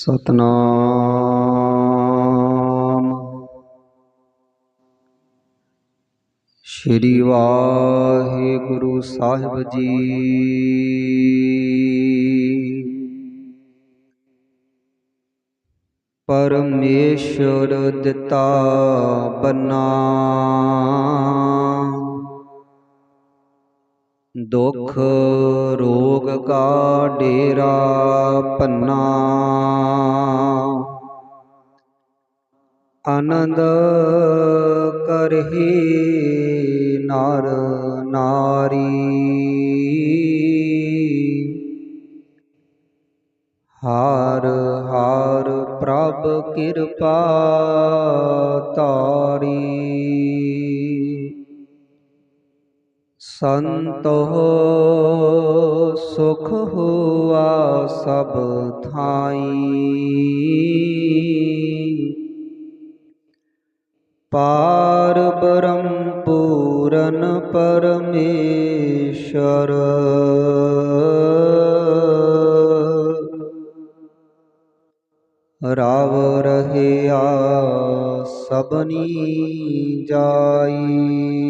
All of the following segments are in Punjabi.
ਸਤਨਾਮ। ਸ਼੍ਰੀ ਵਾਹਿਗੁਰੂ ਸਾਹਿਬ ਜੀ। ਪਰਮੇਸ਼ਰ ਦਿੱਤਾ ਬੰਨਾ। ਦੁਖ ਰੋਗ ਕਾ ਡੇਰਾ ਪੰਨਾ। ਆਨੰਦ ਕਰਹੀ ਨਰ ਨਾਰੀ। ਹਾਰ ਹਾਰ ਪ੍ਰਭ ਕਿਰਪਾ ਤਾਰੀ। ਸੰਤੋ ਸੁਖ ਹੋਆ ਸਭ ਥਾਈ। ਪਾਰ ਬ੍ਰਹਮ ਪੂਰਨ ਪਰਮੇਸ਼ਰ। ਰਾਵ ਰਹਿਆ ਸਭਨੀ ਜਾਈ।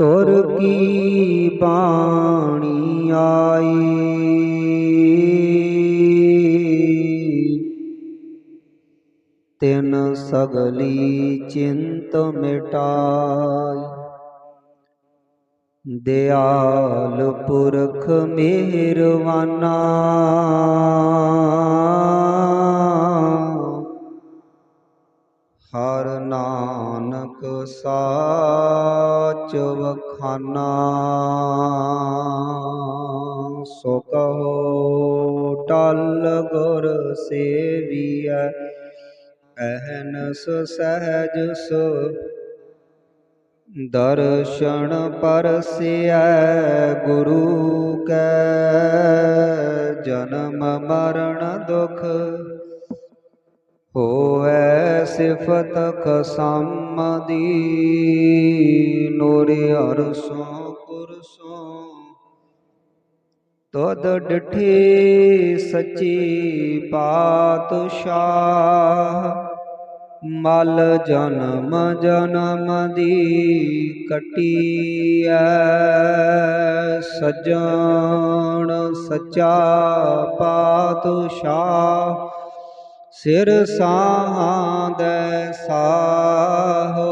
ਤੁਰ ਕੀ ਬਾਣੀ ਆਈ? ਤਿਨ ਸਗਲੀ ਚਿੰਤ ਮਿਟਾਈ। ਦਿਆਲ ਪੁਰਖ ਮਿਹਰਵਾਨਾ। ਹਰ ਨਾਨਕ ਸਾਚ ਵਖਾਨਾ। ਸੋ ਕਹੋ ਟਲ ਗੁਰ ਸੇਵੀਐ, ਅਹਨਸ ਸਹਿਜ ਸੋ ਦਰਸ਼ਨ ਪਰਸਿਐ ਗੁਰੂ ਕੈ, ਜਨਮ ਮਰਨ ਦੁਖ ਹੋਵੈ ਸਿਫਤ ਖਸਮ ਦੀ ਨੂਰ ਅਰਸੋਂ ਕੁਰਸੋਂ ਤਦ ਡਿਠੀ ਸੱਚੀ ਪਾਤਸ਼ਾਹ, ਮਲ ਜਨਮ ਜਨਮ ਦੀ ਕਟੀ ਕਟੀਐ। ਸਜਣ ਸਚਾ ਪਾਤਸ਼ਾਹ ਸਿਰ ਸਾਹਾਂਦੈ ਸਾਹੋ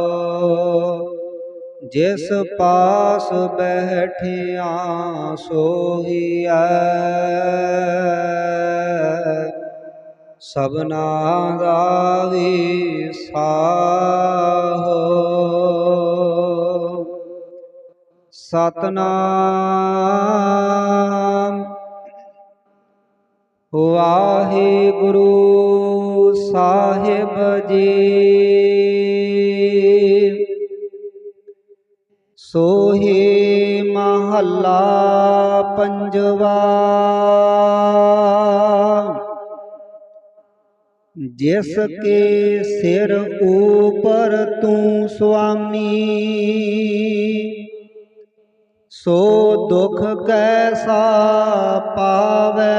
ਜਿਸ ਪਾਸ ਬੈਠਿਆ ਸੋਹੀਐ। ਸਭਨਾ ਦਾ ਵੀ ਸਾਹੋ ਸਤਨਾਮ। ਵਾਹਿਗੁਰੂ ਸਾਹਿਬ ਜੀ। ਸੋਹੇ ਮਹੱਲਾ ਪੰਜਵਾ। ਜਿਸ ਕੇ ਸਿਰ ਉਪਰ ਤੂੰ ਸੁਆਮੀ, ਸੋ ਦੁਖ ਕੈਸਾ ਪਾਵੈ?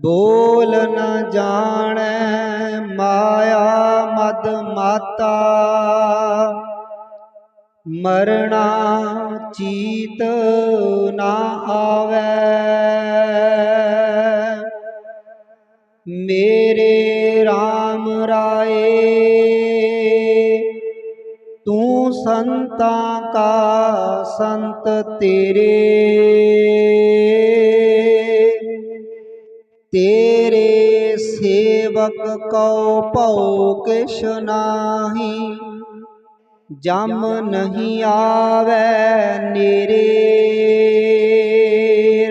ਬੋਲ ਨ ਜਾਣੈ, ਮਾਇਆ ਮਦ ਮਾਤਾ। ਮਰਣਾ ਚੀਤ ਨਾ ਆਵੈ। ਮੇਰੇ RAM ਰਾਏ, ਤੂੰ ਸੰਤਾਂ ਕਾ ਸੰਤ ਤੇਰੇ। ਤੇਰੇ ਸੇਵਕ ਕਉ ਭਉ ਕਿਛ ਨਾਹੀ। ਜਮ ਨਹੀਂ ਆਵੇ ਨੇਰੇ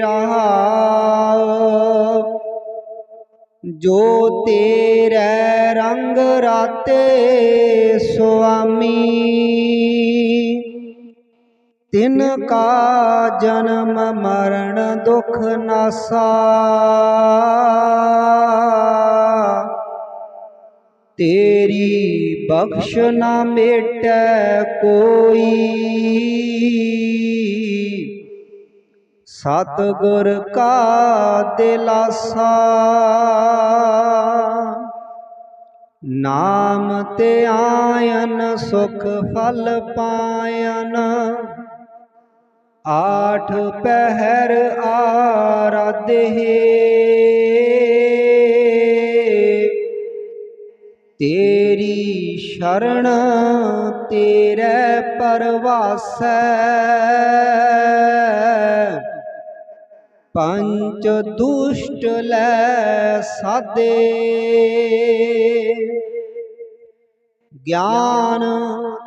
ਰਹਾਉ ਜੋ ਤੇਰੇ ਰੰਗ ਰਾਤੇ ਸੁਆਮੀ। ਤਿਨ ਕਾ ਜਨਮ ਮਰਨ ਦੁਖ ਨਾਸਾ। ਤੇਰੀ ਬਖਸ਼ ਨਾ ਮੇਟੈ ਕੋਈ। ਸਤਿਗੁਰ ਕਾ ਦਿਲਾਸਾ। ਨਾਮ ਤੇ ਆਇਨ ਸੁਖ ਫਲ ਪਾਇਨ। ਆਠ ਪਹਿਰ ਆਰਾਧੇ ਤੇਰੀ ਸ਼ਰਨ ਤੇਰੇ ਪਰਵਾਸੈ। ਪੰਚ ਦੁਸ਼ਟ ਲੈ ਸਾਦੇ। ਗਿਆਨ